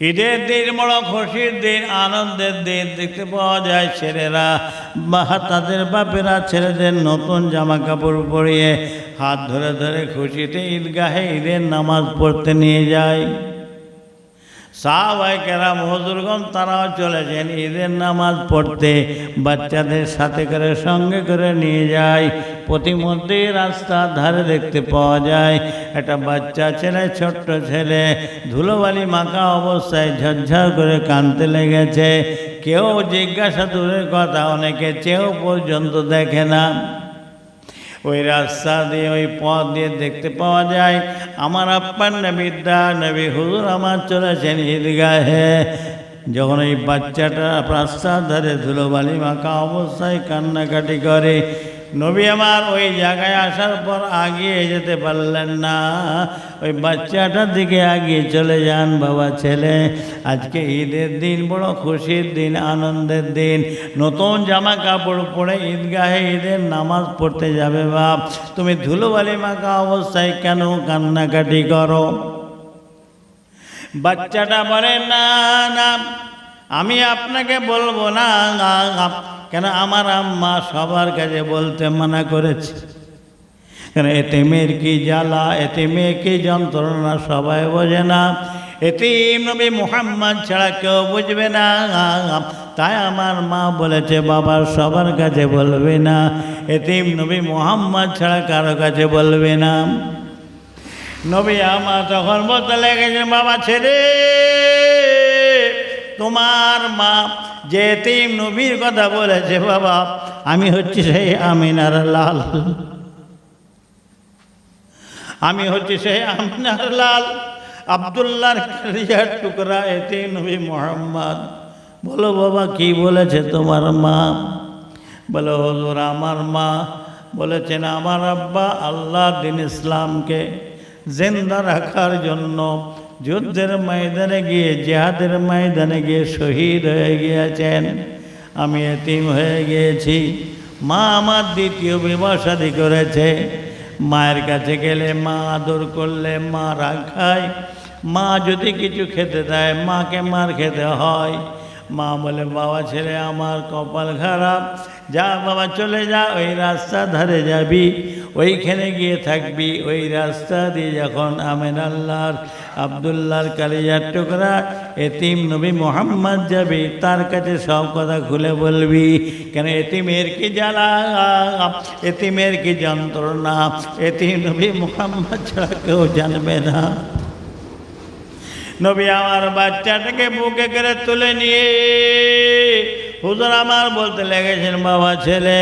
ঈদের দিন, বড় খুশির দিন, আনন্দের দিন দেখতে পাওয়া যায় ছেলেরা। বা তাদের বাপেরা ছেলেদের নতুন জামা কাপড় পরিয়ে হাত ধরে ধরে খুশিতে ঈদগাহে ঈদের নামাজ পড়তে নিয়ে যায়। সাহাবাই কেরাম হজুরগণ তারাও চলেছেন ঈদের নামাজ পড়তে। বাচ্চাদের সাথে করে, সঙ্গে করে নিয়ে যায়। প্রতিমধ্যেই রাস্তার ধারে দেখতে পাওয়া যায়। একটা বাচ্চা ছেলে, ছোট্ট ছেলে, ধুলোবালি মাখা অবস্থায় ঝরঝর করে কানতে লেগেছে। কেউ জিজ্ঞাসা দূরের কথা, অনেকে চেয়েও পর্যন্ত দেখে না। ওই রাস্তা দিয়ে, ওই পথ দিয়ে দেখতে পাওয়া যায়, আমার আপ্পার নবিদ্যা নবী হুজুর আমার চলেছেন ঈদগাহে যখন এই বাচ্চাটা রাস্তার ধারে ধুলোবালি মাখা অবস্থায় কান্নাকাটি করে নবী আমার ওই জায়গায় আসার পর আগিয়ে যেতে পারলেন না। ওই বাচ্চাটার দিকে আগিয়ে চলে যান বাবা ছেলে। আজকে ঈদের দিন, বড় খুশির দিন, আনন্দের দিন। নতুন জামা কাপড় পরে ঈদগাহে ঈদের নামাজ পড়তে যাবে বাপ। তুমি ধুলোবালি মাখা অবস্থায় কেন কান্নাকাটি করো? বাচ্চাটা বলে, না না, আমি আপনাকে বলব না কেন আমার আম্মা সবার কাছে বলতে মানা করেছে? কেন এতে মেয়ের কি জ্বালা এতে মেয়ে কি যন্ত্রণা সবাই বোঝে না। এতিম নবী মুহাম্মদ ছাড়া কেউ বুঝবে না। তাই আমার মা বলেছে, বাবা সবার কাছে বলবে না। এতিম নবী মুহাম্মদ ছাড়া কারও কাছে বলবে না। নবী আমার তখন বলতে লেগেছে, বাবা ছেড়ে। তোমার মা যে তিন নবীর কথা বলেছে বাবা, আমি হচ্ছি সেই আমিনার লাল। আমি হচ্ছি সেই আমিনার লাল। আবদুল্লাহর কালিয়ার টুকরা এতে নবী মোহাম্মদ। বলো বাবা, কি বলেছে তোমার মা? বলো, হজুর, আমার মা বলেছেন, আমার আব্বা আল্লাহ দিন ইসলামকে জিন্দা রাখার জন্য যুদ্ধের ময়দানে গিয়ে, জেহাদের ময়দানে গিয়ে শহীদ হয়ে গিয়েছেন। আমি এতিম হয়ে গিয়েছি। মা আমার দ্বিতীয় বিবাহ শাদী করেছে। মায়ের কাছে গেলে মা আদর করলে মা রাগ খায়। মা যদি কিছু খেতে দেয়, মাকে মার খেতে হয়। মা বলে, বাবা ছেলে, আমার কপাল খারাপ। যা বাবা, চলে যা, ওই রাস্তা ধারে যাবি। ওইখানে গিয়ে থাকবি, ওই রাস্তা দিয়ে যখন আমেন আল্লাহর, আবদুল্লাহর কালিজার টুকরা, এতিম নবী মোহাম্মদ যাবি, তার কাছে সব কথা খুলে বলবি, কেন এতিমের কি জ্বালা? এতিমের কি যন্ত্রণা? এতিম নবী মোহাম্মদ ছাড়া কেউ জানবে না। নবী আমার বাচ্চাটাকে বুকে করে তুলে নিয়ে হুজুর আমার বলতে লেগেছেন, বাবা ছেলে,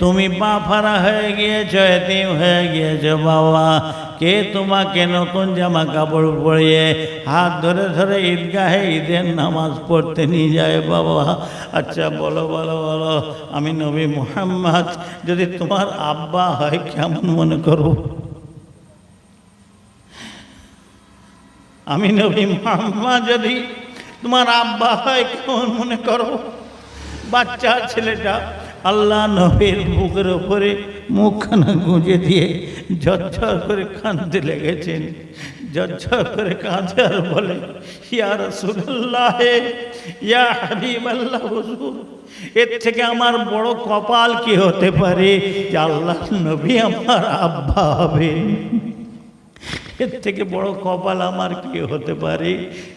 তুমি বাফারা হয়ে গিয়েছো, এতিম হয়ে গিয়েছো, বাবা। কে তোমাকে নতুন জামা কাপড় পরিয়ে হাত ধরে ধরে ঈদগাহে ঈদের নামাজ পড়তে নিয়ে যায়, বাবা? আচ্ছা বলো বলো বলো, আমি নবী মোহাম্মদ, যদি তোমার আব্বা হয়, কেমন মনে করো আমি নবী মোহাম্মদ, যদি তোমার আব্বা হয়, কেমন মনে করো বাচ্চা ছেলেটা আল্লাহ নবীর বুকের ওপরে মুখখানা গুঁজে দিয়ে ঝরঝর করে কাঁদতে লেগেছেন। ঝরঝর করে কাঁদে আর বলে, ইয়া রসুল্লাহ ইয়া হাবিব আল্লাহ হুজুর, এর থেকে আমার বড় কপাল কি হতে পারে? যে আল্লাহ নবী আমার আব্বা হবেন এর থেকে বড় কপাল আমার কি হতে পারে?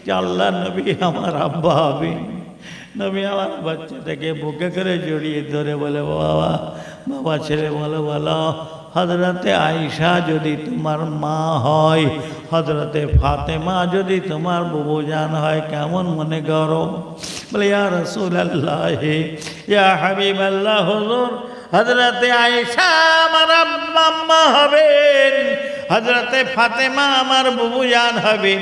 যে আল্লাহ নবী আমার আব্বা হবে। নবী আমার বাচ্চাটাকে বুকে করে জড়িয়ে ধরে বলে, বাবা বাবা ছেলে বলো বলো হজরতে আয়সা যদি তোমার মা হয় হজরতে ফাতেমা যদি তোমার বুবুজান হয়, কেমন মনে করো বলে, ইয়া রসুল আল্লাহ ইয়া হাবিব আল্লাহ হজুর হজরতে আয়সা আমার আম্মা হবেন। হজরতে ফাতেমা আমার বুবুজান হবে।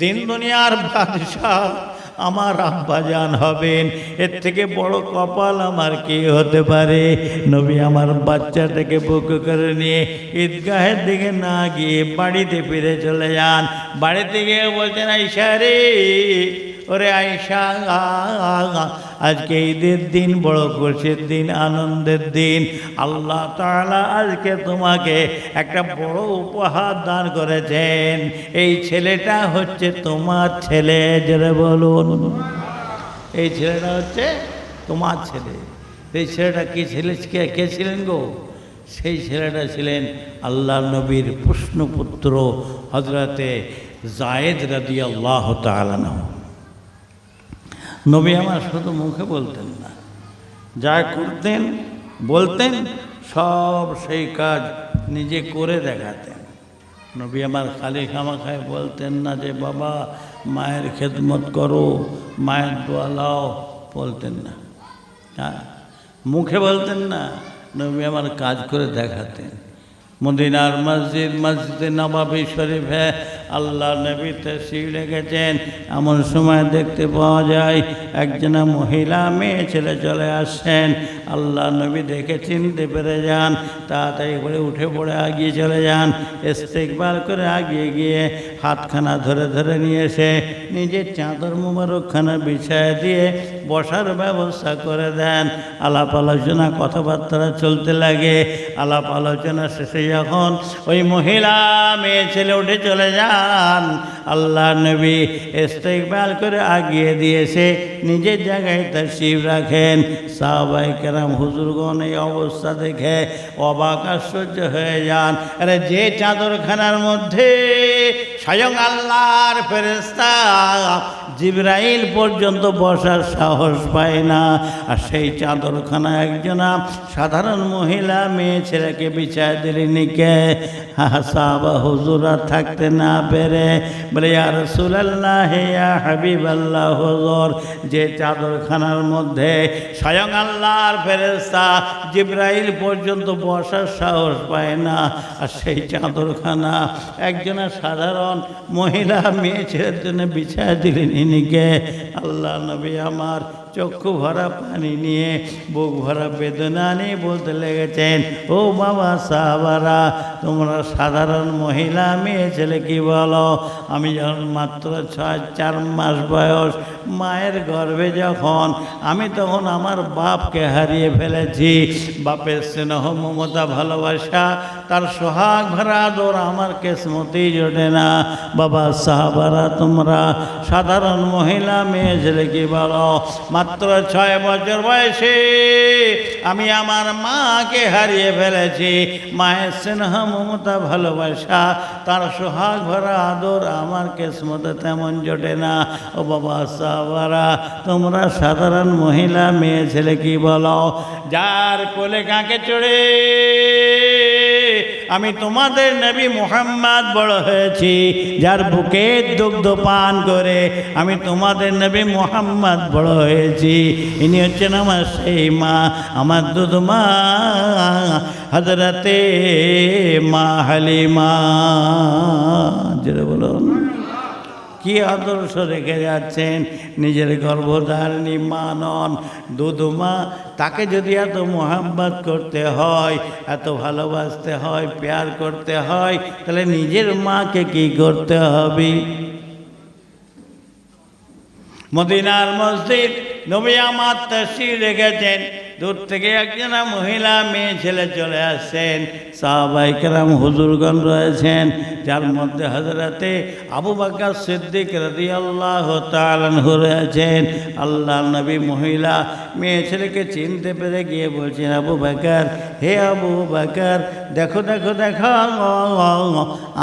দিন দুনিয়ার বাদশাহ আমার আব্বাজান হবেন। এর থেকে বড় কপাল আমার কি হতে পারে? নবী আমার বাচ্চাটাকে বুক করে নিয়ে ঈদগাহের দিকে না গিয়ে বাড়িতে ফিরে চলে যান। বাড়িতে গিয়ে বলছেন আইসা রে ও ওরে আয়সা আজকে ঈদের দিন, বড় খুশির দিন, আনন্দের দিন। আল্লাহ তাআলা আজকে তোমাকে একটা বড় উপহার দান করেছেন। এই ছেলেটা হচ্ছে তোমার ছেলে, জেরে বলুন। এই ছেলেটা হচ্ছে তোমার ছেলে। এই ছেলেটা কি ছেলে, কে কে ছিলেন গো? সেই ছেলেটা ছিলেন আল্লাহ নবীর প্রশ্নপুত্র হজরতে জায়েদ রাদি আল্লাহ তালানহ নবী আমার শুধু মুখে বলতেন না। যা করতেন, বলতেন, সব সেই কাজ নিজে করে দেখাতেন। নবী আমার খালি খামাখায় বলতেন না যে, বাবা, মায়ের খেদমত করো, মায়ের দোয়া লাও, বলতেন না। হ্যাঁ মুখে বলতেন না, নবী আমার কাজ করে দেখাতেন। মদিনার মসজিদ, মসজিদে নবাবী শরীফে আল্লাহ নবী তসির রেখেছেন। এমন সময় দেখতে পাওয়া যায়, একজনা মহিলা মেয়ে ছেলে চলে আসছেন। আল্লাহ নবী দেখে চিনতে পেরে যান, তাড়াতাড়ি করে উঠে পড়ে আগিয়ে চলে যান। ইস্তেকবার করে আগিয়ে গিয়ে হাতখানা ধরে ধরে নিয়ে এসে নিজের চাদর মুবারকখানা বিছায় দিয়ে বসার ব্যবস্থা করে দেন। আলাপ আলোচনা, কথাবার্তা চলতে লাগে। আলাপ আলোচনা শেষে যখন ওই মহিলা মেয়ে ছেলে উঠে চলে যান আল্লাহ নবী ইস্তেকবাল করে আগিয়ে দিয়েছে, নিজের জায়গায় তার শিব রাখেন। সাহবাই কেরাম হুজুরগণ এই অবস্থা দেখে অবাক আশ্চর্য হয়ে যান। আরে যে চাদরখানার মধ্যে স্বয়ং আল্লাহর ফেরেস্তা জিব্রাইল পর্যন্ত বসার সাহস পায় না। আর সেই চাদরখানা একজনা সাধারণ মহিলা, মেয়ে ছেলেকে বিছায় দিলেনি কে সাহাবা হুজুরা থাকতে না পেরে বলে আর রসুলাল্লাহ, ইয়া হাবিব আল্লাহ হুজুর। যে চাদরখানার মধ্যে স্বয়ং আল্লাহর ফেরেস্তা জিব্রাইল পর্যন্ত বসার সাহস পায় না। আর সেই চাদরখানা একজনা সাধারণ মহিলা মেয়ে ছেলের জন্য বিছায় দিলেন ইনিকে আল্লাহ নবী আমার চক্ষু ভরা পানি নিয়ে, বুক ভরা বেদনা নিয়ে বলতে লেগেছেন, ও বাবা সাহাবারা, তোমরা সাধারণ মহিলা, মেয়ে, ছেলে কি বলো? আমি যখন মাত্র ছয়, চার মাস বয়স, মায়ের গর্ভে যখন, আমি তখন আমার বাপকে হারিয়ে ফেলেছি। বাপের স্নেহ, মমতা, ভালোবাসা, তার সোহাগ ভরা আদর, আমার কেসমতেই জোটে না। বাবা সাহাবারা, তোমরা সাধারণ মহিলা, মেয়ে, ছেলে কি বলো? মাত্র ছয় বছর বয়সে। আমি আমার মাকে হারিয়ে ফেলেছি। মায়ের স্নেহ, মমতা, ভালোবাসা, তার সোহাগ ভরা আদর আমার কেসমতে তেমন জোটে না। ও বাবা সাহাবারা তোমরা সাধারণ মহিলা, মেয়ে, ছেলে কি বলো? যার কোলে কাকে চড়ে? আমি তোমাদের নবী মোহাম্মদ বড় হয়েছি, যার বুকে দুগ্ধ পান করে আমি তোমাদের নবী মোহাম্মদ বড় হয়েছি। ইনি হচ্ছেন আমার সেই মা, আমার দুধ মা হজরতে মা হালিমা। যেটা বলুন। কি আদর্শ রেখে যাচ্ছেন? নিজের গর্ভধারিণী মা দুধমা তাকে যদি এত মোহাম্মত করতে হয়, এত ভালোবাসতে হয়, প্যার করতে হয়, তাহলে নিজের মাকে কি করতে হবে? মদিনার মসজিদ নবী আমার রেখেছেন। দূর থেকে একজনা মহিলা মেয়ে ছেলে চলে আসছেন। সাহাবাই কেরাম হুজুরগণ রয়েছেন। যার মধ্যে হজরতে আবু বাকর সিদ্দিক রদি আল্লাহ তালানহু রয়েছেন। আল্লাহ নবী মহিলা মেয়ে ছেলেকে চিনতে পেরে গিয়ে বলছেন, আবু বাকর, হে আবু বাকর, দেখো দেখো দেখো,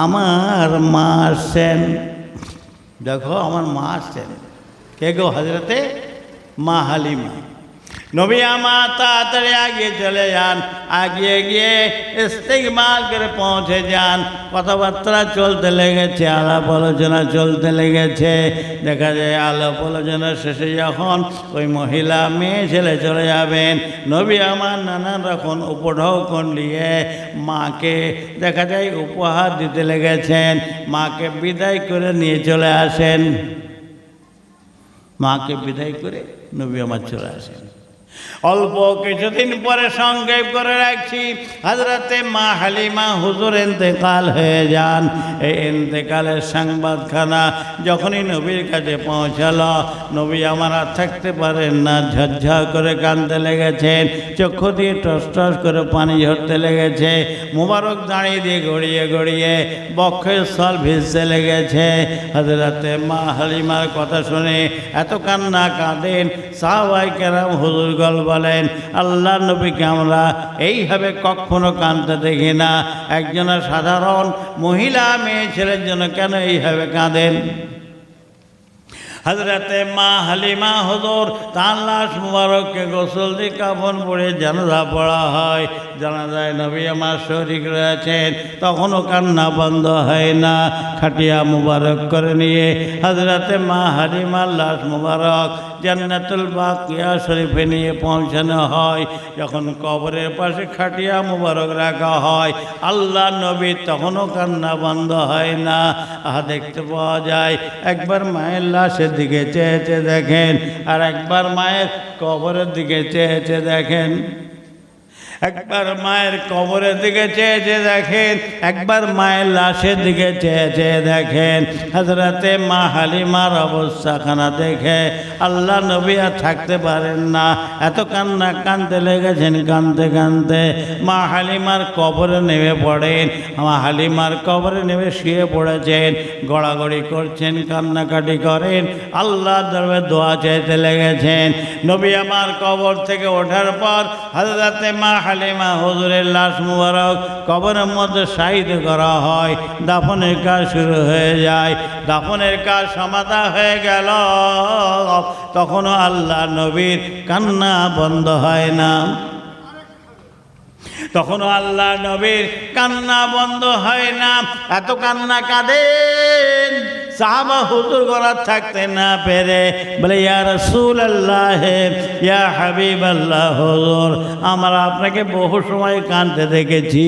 আমার মা আসছেন। দেখো, আমার মা আসছেন। কে গো? হজরতে মা হালিমা। নবী আমার তাড়াতাড়ি আগে চলে যান। আগিয়ে গিয়ে ইস্তেকমাল করে পৌঁছে যান। কথাবার্তা চলতে লেগেছে, আলাপ আলোচনা চলতে লেগেছে। দেখা যায় আলাপ আলোচনা শেষে যখন ওই মহিলা মেয়ে ছেলে চলে যাবেন, নবী আমার নানান রকম উপঢৌকন নিয়ে মাকে দেখা যায় উপহার দিতে লেগেছেন। মাকে বিদায় করে নিয়ে চলে আসেন। মাকে বিদায় করে নবী আমার চলে আসেন। অল্প কিছুদিন পরে সংক্ষেপ করে রাখছি হাজরাতে মা হালিমা হুজুর এতেকাল হয়ে যান। এই এতেকালের সংবাদখানা যখনই নবীর কাছে পৌঁছালো, নবী আমার আর থাকতে পারেন না, ঝরঝর করে কানতে লেগেছেন, চক্ষু দিয়ে টস টস করে পানি ঝরতে লেগেছে, মুবারক দাঁড়িয়ে দিয়ে গড়িয়ে গড়িয়ে বক্ষের স্থল ভিজতে লেগেছে। হাজরাতে মা হালিমার কথা শুনে এত কান্না কাঁদেন, সাহবাই কেরাম হুজুরগল বলেন, আল্লাহ নবীকে আমরা এইভাবে কখনো কাঁদতে দেখি না। একজনের সাধারণ মহিলা, মেয়ে, ছেলের জন্য কেন এইভাবে কাঁদেন? হজরতে মা হালিমা হজুর তার লাশ মুবারককে গোসল দিয়ে কাফন পড়ে জানাজা পড়া হয়। জানা যায় নবী আমার শরিক রয়েছেন। তখনও কান্না বন্ধ হয় না। খাটিয়া মুবারক করে নিয়ে হজরতে মা হালিমার লাশ মুবারক জান্নাতুল বাকিয়া শরীফে নিয়ে পৌঁছানো হয়। যখন কবরের পাশে খাটিয়া মুবারক রাখা হয়, আল্লাহ নবী তখনও কান্না বন্ধ হয় না। আহা, দেখতে পাওয়া যায়, একবার মায়ের লাশের দিকে চেয়ে দেখেন, আর একবার মায়ের কবরের দিকে চেয়েছে চেয়ে দেখেন। একবার মায়ের কবরের দিকে চেয়ে চেয়ে দেখেন, একবার মায়ের লাশের দিকে চেয়ে চেয়ে দেখেন। হাজরাতে মা হালিমার অবস্থাখানা দেখে আল্লাহ নবী আর থাকতে পারেন না। এত কান্না কানতে লেগেছেন কানতে কানতে মা হালিমার কবরে নেমে পড়েন। মা হালিমার কবরে নেমে শুয়ে পড়েছেন, গড়াগড়ি করছেন, কান্নাকাটি করেন। আল্লাহ দরবে দোয়া চাইতে লেগেছেন। নবী আমার কবর থেকে ওঠার পর হাজরাতে মা হালিমা হুজুরের লাশ মুবারক কবরের মধ্যে শাহিদ করা হয়। দাফনের কাজ শুরু হয়ে যায়। দাফনের কাজ সমাধা হয়ে গেল। তখনও আল্লাহ নবীর কান্না বন্ধ হয় না। তখনও আল্লাহ নবীর কান্না বন্ধ হয় না। এত কান্না কাঁদেন সাহাবা হুজুর করার থাকতে না পেরে বলে, ইয়া রসুল আল্লাহ ইয়া হাবিব আল্লাহ হুজুর, আমরা আপনাকে বহু সময় কাঁদতে দেখেছি,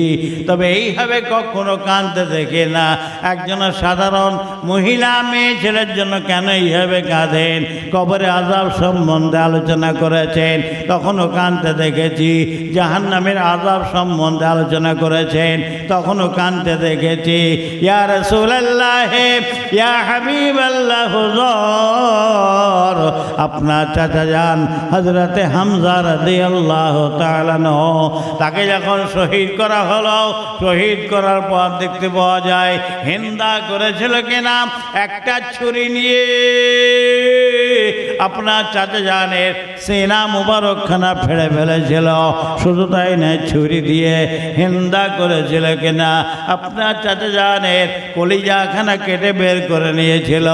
তবে এইভাবে কখনো কাঁদতে দেখে না। একজন সাধারণ মহিলা মেয়ে ছেলের জন্য কেন এইভাবে কাঁদেন? কবরে আজাব সম্বন্ধে আলোচনা করেছেন, তখনও কাঁদতে দেখেছি। জাহান নামের আজাব সম্বন্ধে আলোচনা করেছেন, তখনও কাঁদতে দেখেছি। ইয়া রসুল্লাহ ইয়া হাবিব আল্লাহ হুজর। আপনার চাচা যান হজরতে হামজার দে আল্লাহ তালানো তাকে যখন শহীদ করা হলো, শহীদ করার পর দেখতে পাওয়া যায়, হিন্দা করেছিল কিনা? একটা ছুরি নিয়ে আপনার চাচা জানের সেনা মুবারকখানা ফেলে ফেলেছিল। শুধু তাই নয়, ছুরি দিয়ে হিন্দা করেছিল কিনা? আপনার চাচা জানের কলিজাখানা কেটে বের করে নিয়েছিল।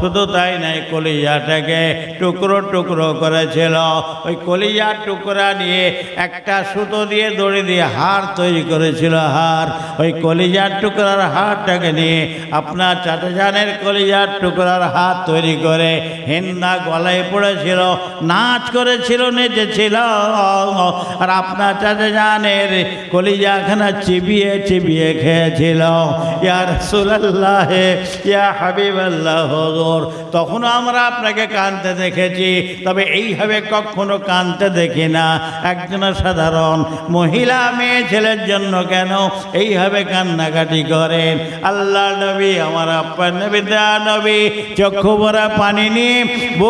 শুধু তাই নয়, কলিজাটাকে টুকরো টুকরো করেছিল। ওই কলিজার টুকরা নিয়ে একটা সুতো দিয়ে দড়ি দিয়ে হার তৈরি করেছিল হার। ওই কলিজার টুকরার হারটাকে নিয়ে আপনার চাচা জানের কলিজার টুকরার হাত তৈরি করে হিন্দা গলায় পড়েছিল, নাচ করেছিল, নেচেছিল। আর আপনার চাচা জানের কলিজাখানা চিবিয়ে চিবিয়ে খেয়েছিল। ইয়ার সুলাল্লাহ ইয়া হাবিব আল্লাহ তখনও আমরা আপনাকে কানতে দেখেছি, তবে এইভাবে কখনো কানতে দেখি না। একজন সাধারণ মহিলা, মেয়ে, ছেলের জন্য কেন এইভাবে কান্নাকাটি করেন? আল্লাহ নবী, আমার আপ্পার নবী দা নবী, চক্ষু ভরা পানি নিয়ে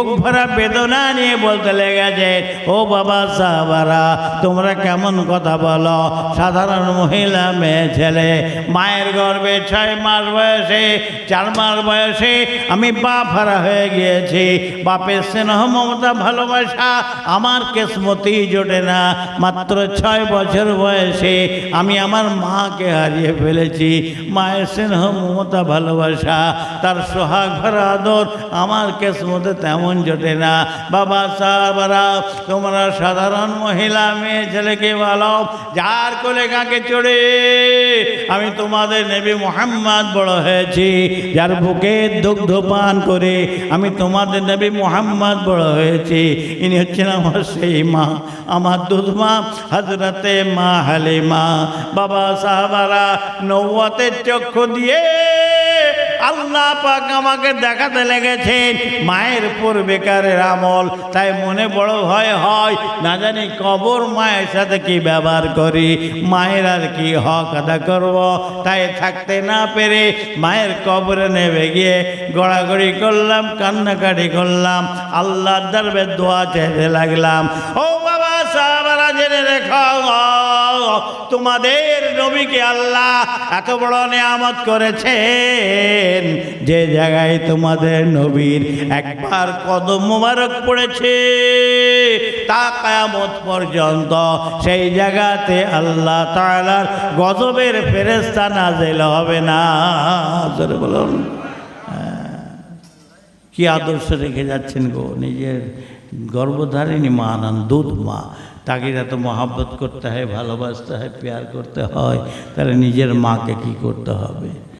বুক ভরা বেদনা নিয়ে বলতে লেগেছে, ও বাবা সাহাবারা, তোমরা কেমন কথা বলো? সাধারণ মহিলা মেয়ে ছেলে, মায়ের গর্ভে ছয় মাস বয়সে, চার মাস বয়সে আমি বাপ হারা হয়ে গিয়েছি। বাপের স্নেহ, মমতা, ভালোবাসা আমার কেসমতি জোটে না। মাত্র ছয় বছর বয়সে আমি আমার মাকে হারিয়ে ফেলেছি। মায়ের স্নেহ, মমতা, ভালোবাসা, তার সোহাগ, ভরা, আদর আমার কেসমতে তেমন জোটে না। বাবা সাহাবারা তোমরা সাধারণ মহিলা, মেয়ে ছেলেকে বলো যার কোলে কাকে চড়ে? আমি তোমাদের নেবী মোহাম্মদ বড় হয়েছি, যার বুকে দুগ্ধ পান করে আমি তোমাদের নেবী মোহাম্মদ বড় হয়েছি। ইনি হচ্ছেন আমার সেই মা, আমার দুধ মা হজরতে মা হালিমা। বাবা সাহাবারা নৌয়াতের চক্ষু দিয়ে আল্লাহ পাক আমাকে দেখাতে লেগেছেন, মায়ের পূর্বেকারের আমল। তাই মনে বড় ভয় হয়, না জানি কবর মায়ের সাথে কি ব্যবহার করি, মায়ের আর কি হক আদা করব। তাই থাকতে না পেরে মায়ের কবরে নেমে গিয়ে গড়াগড়ি করলাম, কান্নাকাটি করলাম আল্লাহ দরবে দোয়া চাইতে লাগলাম। ও বাবা, সাহাবারা জেনে রেখো তোমাদের নবীকে আল্লাহ এত বড় নিয়ামত করেছেন যে জায়গায় তোমাদের নবীর একবার কদম মোবারক পড়েছে তা কায়ামত পর্যন্ত। সেই জায়গাতে আল্লাহ তাআলার গজবের ফেরেস্তা নাজেল হবে না। বলুন। কি আদর্শ রেখে যাচ্ছেন গো? নিজের গর্ভধারিণী মা নান দুধ মা। তাকে তো মহাব্বত করতে হয়, ভালোবাসতে হয়, পেয়ার করতে হয়, তাহলে নিজের মাকে কি করতে হবে?